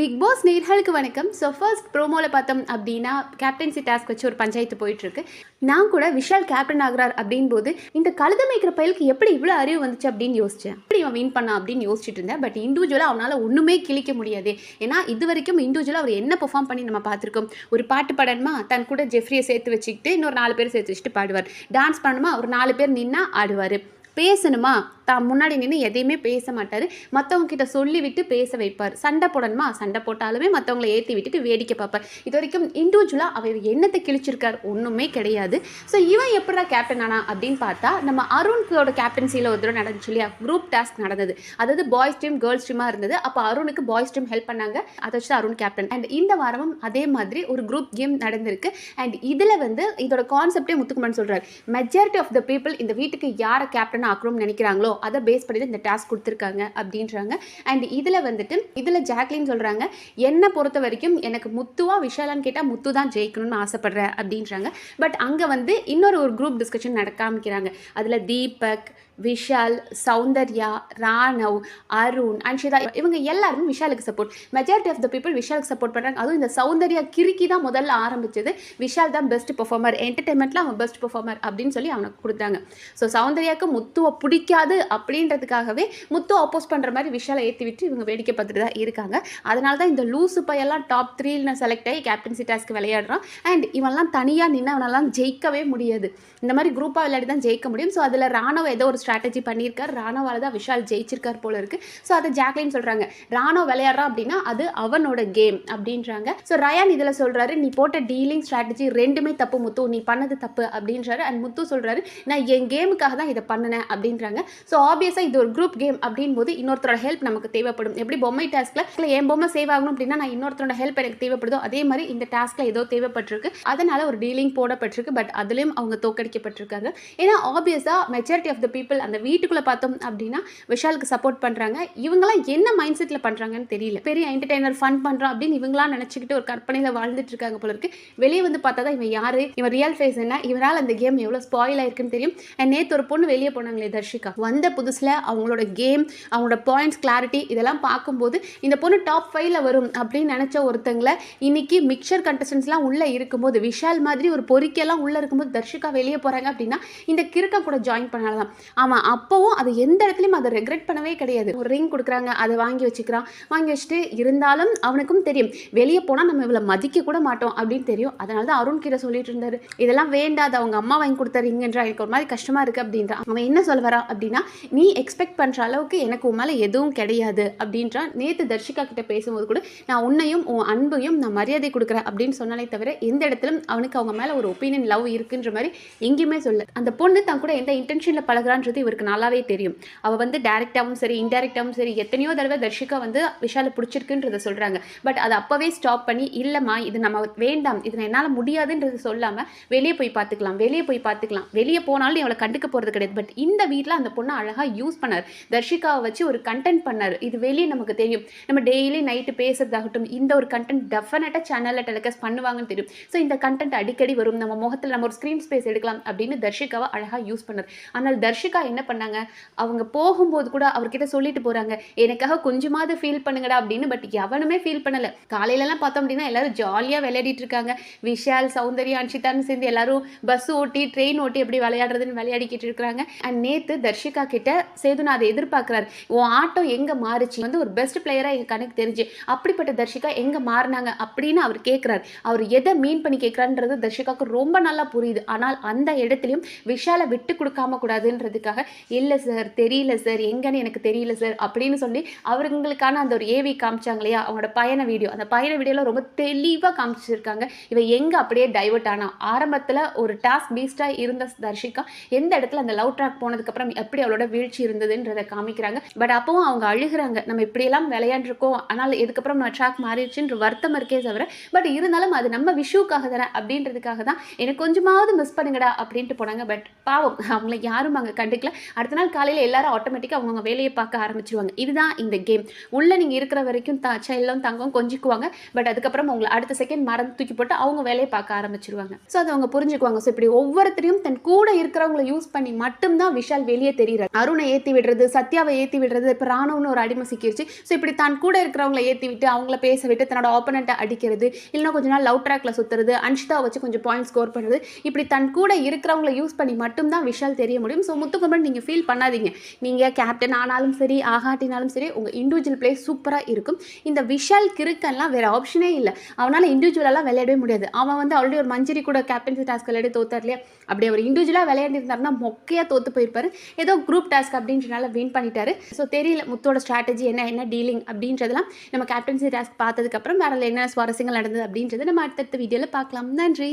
Big pass நேர்களுக்கு வணக்கம். So first ப்ரோமோவில் பார்த்தோம் அப்படின்னா கேப்டன்சி டாஸ்க் வச்சு ஒரு பஞ்சாயத்து போயிட்டுருக்கு. நான் கூட விஷால் கேப்டன் ஆகிறார் அப்படின் போது இந்த கழுத மேய்க்கிற பயலுக்கு எப்படி இவ்வளோ அறிவு வந்துச்சு அப்படின்னு யோசிச்சேன். எப்படி அவன் வின் பண்ணான் அப்படின்னு யோசிச்சுட்டு இருந்தேன். பட் இண்டிவிஜுவலாக அவனால் ஒன்றுமே கிழிக்க முடியாது. ஏன்னா இது வரைக்கும் இண்டிவிஜுவலாக அவர் என்ன பெர்ஃபார்ம் பண்ணி நம்ம பார்த்துருக்கோம். ஒரு பாட்டு பாடணுமா? தன் கூட ஜெஃப்ரியை சேர்த்து வச்சுக்கிட்டு இன்னொரு நாலு பேர் சேர்த்து வச்சுட்டு பாடுவார். டான்ஸ் பண்ணணுமா? ஒரு நாலு பேர் நின்னா ஆடுவார். பேசணுமா? தான் முன்னாடி நின்று எதையுமே பேச மாட்டார். மற்றவங்க கிட்ட சொல்லிவிட்டு பேச வைப்பார். சண்டை போடணுமா? சண்டை போட்டாலுமே மற்றவங்கள ஏற்றி விட்டுட்டு வேடிக்கை பார்ப்பார். இது வரைக்கும் இண்டிவிஜுவலாக அவர் என்னத்தை கிழிச்சிருக்கார் ஒன்றுமே கிடையாது. ஸோ இவன் எப்படா கேப்டன் ஆனா அப்படின்னு பார்த்தா நம்ம அருண்களோட கேப்டன்சியில் ஒரு தடவை நடந்துச்சு இல்லையா? குரூப் டாஸ்க் நடந்தது. அதாவது பாய்ஸ் டீம் கேர்ள்ஸ் டீமாக இருந்தது. அப்போ அருணுக்கு பாய்ஸ் டீம் ஹெல்ப் பண்ணாங்க. அதை வச்சு அருண் கேப்டன் அண்ட் இந்த வாரமும் அதே மாதிரி ஒரு குரூப் கேம் நடந்திருக்கு. அண்ட் இதில் வந்து இதோட கான்செப்டே முத்துக்குமன் சொல்கிறார் மெஜாரிட்டி ஆஃப் த பீப்புள் இந்த வீட்டுக்கு யாரை கேப்டன் ஆக்கணும்னு நினைக்கிறாங்களோ அதை பேஸ் பண்ணி தான் இந்த டாஸ்க் கொடுத்துருக்காங்க அப்படின்றாங்க. அண்ட் இதில் வந்துட்டு இதில் ஜாக்லின் சொல்கிறாங்க என்னை பொறுத்த வரைக்கும் எனக்கு முத்துவா விஷாலான்னு கேட்டால் முத்து தான் ஜெயிக்கணும்னு ஆசைப்பட்றேன் அப்படின்றாங்க. பட் அங்கே வந்து இன்னொரு ஒரு குரூப் டிஸ்கஷன் நடக்காமிக்கிறாங்க அதில் தீபக் விஷால் சௌந்தர்யா ராணவ் அருண் அன்ஷிதா இவங்க எல்லாருமே விஷாலுக்கு support majority of the people விஷாலுக்கு support பண்ணுறாங்க அதுவும் இந்த சௌந்தர்யா கிறுக்கி தான் முதல்ல ஆரம்பிச்சது. விஷால் தான் பெஸ்ட் பெர்ஃபார்மர் என்டர்டைன்மெண்ட்டில் அவன் பெஸ்ட் பெர்ஃபார்மர் அப்படின்னு சொல்லி அவனுக்கு கொடுத்தாங்க. ஸோ சௌந்தர்யாவுக்கு முத்துவை பிடிக்காது அப்படின்றதுக்காகவே முத்து அப்போஸ் பண்ணுற மாதிரி விஷாலை ஏற்றி விட்டு இவங்க வேடிக்கை பார்த்துட்டு தான் இருக்காங்க. அதனால தான் இந்த லூசு பையெல்லாம் டாப் த்ரீல செலக்ட் ஆகி கேப்டன்சி டாஸ்க்கு விளையாடுறான். அண்ட் இவன்லாம் தனியாக நின்று அவனெல்லாம் ஜெயிக்கவே முடியாது. இந்த மாதிரி குரூப்பாக விளையாடி தான் ஜெயிக்க முடியும். ஸோ அதில் ராணுவ ஏதோ ஒரு ஸ்ட்ராட்டஜி பண்ணியிருக்கார். ராணுவால் தான் விஷால் ஜெயிச்சிருக்கார் போல இருக்குது ஸோ அதை ஜாக்லின் சொல்கிறாங்க ராணுவ விளையாடுறான் அப்படின்னா அது அவனோட கேம் அப்படின்றாங்க. ஸோ ரயான் இதில் சொல்கிறாரு நீ போட்ட டீலிங் ஸ்ட்ராட்டஜி ரெண்டுமே தப்பு முத்து. நீ பண்ணது தப்பு அப்படின்றாரு. அண்ட் முத்து சொல்கிறாரு நான் என் கேமுக்காக தான் இதை பண்ணினேன். அப்படின்றாங்க. ஸோ ஆப்வியஸாக இது ஒரு குரூப் கேம் அப்படின் போது இன்னொருத்தரோட ஹெல்ப் நமக்கு தேவைப்படும். எப்படி பொம்மை டாஸ்க்கில் என் பொம்மை சேவ் ஆகணும் அப்படின்னா நான் இன்னொருத்தரோட ஹெல்ப் எனக்கு தேவைப்படுதோ அதே மாதிரி இந்த டாஸ்க்கில் ஏதோ தேவைப்பட்டிருக்கு. அதனால ஒரு டீலிங் போடப்பட்டிருக்கு பட் அதுலேயும் அவங்க தோக்கடிக்கப்பட்டிருக்காங்க ஏன்னா ஆப்வியஸாக மெஜாரிட்டி ஆஃப் த பீப்புள் அந்த வீட்டுக்குள்ளே பார்த்தோம் அப்படின்னா விஷாலுக்கு சப்போர்ட் பண்ணுறாங்க இவங்களாம் என்ன மைண்ட் செட்டில் பண்ணுறாங்கன்னு தெரியல. பெரிய என்டர்டைனர் ஃபன் பண்ணுறோம் அப்படின்னு இவங்களாம் நினச்சிக்கிட்டு ஒரு கற்பனையில் வாழ்ந்துட்டு இருக்காங்க போல இருக்கு. வெளியே வந்து பார்த்தா தான் இவன் யாரு? இவன் ரியல் ஃபேஸ் என்ன? இவரால் அந்த கேம் எவ்வளோ ஸ்பாயில் ஆயிருக்குன்னு தெரியும். அண்ட் நேற்று ஒரு பொண்ணு வெளியே போனாங்களே தர்ஷிகா. வந்த புதுசில் அவங்களோட கேம் அவங்களோட பாயிண்ட்ஸ் கிளாரிட்டி இதெல்லாம் பார்க்கும்போது இந்த பொண்ணு டாப் ஃபைவ்ல வரும் அப்படின்னு நினச்ச ஒருத்தங்களை இன்னைக்கு மிக்சர் கண்டஸ்டன்ஸ்லாம் உள்ளே இருக்கும்போது விஷால் மாதிரி ஒரு பொறிக்கெல்லாம் உள்ளே இருக்கும்போது தர்ஷிகா வெளியே போகிறாங்க அப்படின்னா இந்த கிறுக்கம் கூட ஜாயின் பண்ணலாம் ஆமாம் அப்போவும் அது எந்த இடத்துலையும் அதை ரெக்ரெட் பண்ணவே கிடையாது. ஒரு ரிங் கொடுக்குறாங்க அதை வாங்கி வச்சுக்கிறான். வாங்கி வச்சுட்டு இருந்தாலும் அவனுக்கும் தெரியும் வெளியே போனால் நம்ம இவ்வளோ மதிக்க கூட மாட்டோம் அப்படின்னு தெரியும். அதனால தான் அருண் கிட்ட சொல்லிட்டு இருந்தாரு இதெல்லாம் வேண்டாது அவங்க அம்மா வாங்கி கொடுத்த ரிங்குன்றா எனக்கு ஒரு மாதிரி கஷ்டமாக இருக்குது அப்படின்றான். அவன் என்ன சொல்ல வரா அப்படின்னா நீ எக்ஸ்பெக்ட் பண்ணுற அளவுக்கு எனக்கு உன் மேலே எதுவும் கிடையாது அப்படின்றா நேற்று தர்ஷிகா கிட்ட பேசும்போது கூட நான் உன்னையும் உன் அன்பையும் நான் மரியாதை கொடுக்குறேன் அப்படின்னு சொன்னாலே தவிர எந்த இடத்துலையும் அவனுக்கு அவங்க மேலே ஒரு ஒப்பீனியன் லவ் இருக்குன்ற மாதிரி எங்கேயுமே சொல்ல அந்த பொண்ணு தான் கூட எந்த இன்டென்ஷனில் பழகுறான்றது இவருக்கு நல்லாவே தெரியும். அவள் வந்து டேரெக்டாகவும் சரி இன்டெரக்டாகவும் சரி எத்தனையோ தடவை தர்ஷிகா வந்து விஷாலை பிடிச்சிருக்குன்றத சொல்கிறாங்க பட் அதை அப்போவே ஸ்டாப் பண்ணி இல்லைம்மா இது நம்ம வேண்டாம். இது என்னால் முடியாதுன்றது சொல்லாமல் வெளியே போய் பார்த்துக்கலாம் வெளியே போய் பார்த்துக்கலாம். வெளியே போனாலும் இவளை கண்டுக்க போகிறது கிடையாது. பட் இந்த வீட்டில் அந்த பொண்ணை அழகாக யூஸ் பண்ணார். தர்ஷிகாவை வச்சு ஒரு கண்டென்ட் பண்ணார். இது வெளியே நமக்கு தெரியும். நம்ம டெய்லி நைட்டு பேசுறதாகட்டும் இந்த ஒரு கண்டென்ட் டெஃபினட்டாக சேனலில் டெலிகாஸ்ட் பண்ணுவாங்கன்னு தெரியும். ஸோ இந்த கண்டென்ட் அடிக்கடி வரும். நம்ம முகத்தில் நம்ம ஒரு ஸ்க்ரீன் ஸ்பேஸ் எடுக்கலாம் அப்படின்னு தர்ஷிகாவை அழகாக யூஸ் பண்ணார். ஆனால் தர்ஷிகா என்ன பண்ணாங்க? அவங்க போகும்போது கூட அவர்கிட்ட சொல்லிட்டு போகிறாங்க எனக்காக கொஞ்சமாவது ஃபீல் பண்ணுங்கடா அப்படின்னு பட் எவனுமே ஃபீல் பண்ணலை. காலையிலலாம் பார்த்தோம் அப்படின்னா எல்லாரும் ஜாலியாக விளையாடிட்டு இருக்காங்க. விஷால் சௌந்தர்யா அன்ஷிதான்னு சேர்ந்து எல்லாரும் பஸ் ஓட்டி ட்ரெயின் ஓட்டி எப்படி விளையாடுறதுன்னு விளையாடிக்கிட்டு இருக்கிறாங்க. அண்ட் நேற்று தர்ஷிகா கிட்ட சேதுநாதை எதிர்பார்க்குறாரு. உன் ஆட்டம் எங்கே மாறுச்சு? வந்து ஒரு பெஸ்ட் பிளேயராக எங்கள் கணக்கு தெரிஞ்சு அப்படிப்பட்ட தர்ஷிகா எங்கே மாறினாங்க அப்படின்னு அவர் கேட்குறாரு அவர் எதை மீன் பண்ணி கேட்குறான்றது தர்ஷிகாவுக்கு ரொம்ப நல்லா புரியுது. ஆனால் அந்த இடத்துலையும் விஷாலை விட்டு கொடுக்காம கூடாதுன்றதுக்காக இல்லை சார் தெரியல சார் எங்கன்னு எனக்கு தெரியல சார் அப்படின்னு சொல்லி அவருங்களுக்கான அந்த ஒரு ஏவி காமிச்சாங்க இல்லையா? அவங்களோட பயண வீடியோ. அந்த பயண வீடியோவில் ரொம்ப தெளிவாக காமிச்சிருக்காங்க. இவ எங்கே அப்படியே டைவர்ட் ஆனா? ஆரம்பத்தில் ஒரு டாஸ்க் பீஸ்டாக இருந்த தர்ஷிகா எந்த இடத்துல அந்த லவ் ட்ராக் போனதுக்கப்புறம் எப்படி அவளோட வீழ்ச்சி இருந்ததுன்றதை காமிக்கிறாங்க. பட் அப்போவும் அவங்க அழுகுறாங்க. நம்ம இப்படியெல்லாம் விளையாண்டுருக்கோம். ஆனால் இதுக்கப்புறம் நம்ம ட்ராக் மாறிடுச்சுன்ற வருத்தம் இருக்கே தவிர பட் இருந்தாலும் அது நம்ம விஷுக்காக தானே அப்படின்றதுக்காக தான். எனக்கு கொஞ்சமாவது மிஸ் பண்ணுங்கடா அப்படின்ட்டு போனாங்க. பட் பாவம் அவங்கள யாரும் அங்கே கண்டுக்கல. அடுத்த நாள் காலையில் எல்லாரும் ஆட்டோமேட்டிக்காக அவங்கவுங்க வேலையை பார்க்க ஆரம்பிச்சிருவாங்க. இதுதான் இந்த கேம் உள்ளே நீங்கள் இருக்கிற வரைக்கும் த செல்லம் தங்கம் கொஞ்சிக்குவாங்க. பட் அதுக்கப்புறம் அவங்களை அடுத்த செகண்ட் மறந்து தூக்கி போட்டு அவங்க வேலையை பார்க்க ஆரம்பிச்சிருவாங்க. ஸோ அதை அவங்க புரிஞ்சுக்குவாங்க. ஸோ இப்படி ஒவ்வொருத்தரையும் தன் கூட இருக்கிறவங்கள யூஸ் பண்ணி மட்டும்தான் விஷால் வெளியே தெரியுறாரு அருணை ஏற்றி விடுறது சத்யாவை ஏற்றி விடுறது இப்போ ராணுவன்னு ஒரு அடிமை சிக்கிருச்சு. ஸோ இப்படி தான் கூட இருக்கிறவங்கள ஏற்றி விட்டு அவங்கள பேச விட்டு தன்னோட ஆப்பனண்ட்டை அடிக்கிறது இல்லைன்னா கொஞ்ச நாள் லவ் ட்ராக்ல சுற்றுறது அன்ஷிதாவை வச்சு கொஞ்சம் பாயிண்ட் ஸ்கோர் பண்ணுறது இப்படி தன் கூட இருக்கிறவங்கள யூஸ் பண்ணி மட்டும்தான் விஷால் தெரிய முடியும். ஸோ முத்துக்குமரன் நீங்கள் ஃபீல் பண்ணாதீங்க. நீங்கள் கேப்டன் ஆனாலும் சரி ஆகாட்டினாலும் சரி உங்கள் இண்டிவிஜுவல் பிளே சூப்பராக இருக்கும். இந்த விஷால் கிறுக்கன்லாம் வேறு ஆப்ஷனே இல்லை. அவனால் இண்டிவிஜுவலாலாம் விளையாடவே முடியாது. அவன் வந்து ஆல்ரெடி ஒரு மஞ்சரி கூட கேப்டன்சி டாஸ்க் விளையாடி தோத்தார் இல்லையா? அப்படி அவர் இண்டிவிஜுவலாக விளையாண்டிருந்தாருன்னா மொக்கையாக தோத்து போயிருப்பாரு ஏதோ குரூப் டாஸ்க் அப்படின்றனால வின் பண்ணிட்டாரு. ஸோ தெரியல முத்தோட ஸ்ட்ராட்டஜி என்ன என்ன டீலிங் அப்படின்றதெல்லாம் நம்ம கேப்டன்சி டாஸ்க் பார்த்ததுக்கப்புறம் வேற என்ன சுவாரஸ்யங்கள் நடந்தது அப்படின்றத நம்ம அடுத்தடுத்த வீடியோவில் பார்க்கலாம். நன்றி.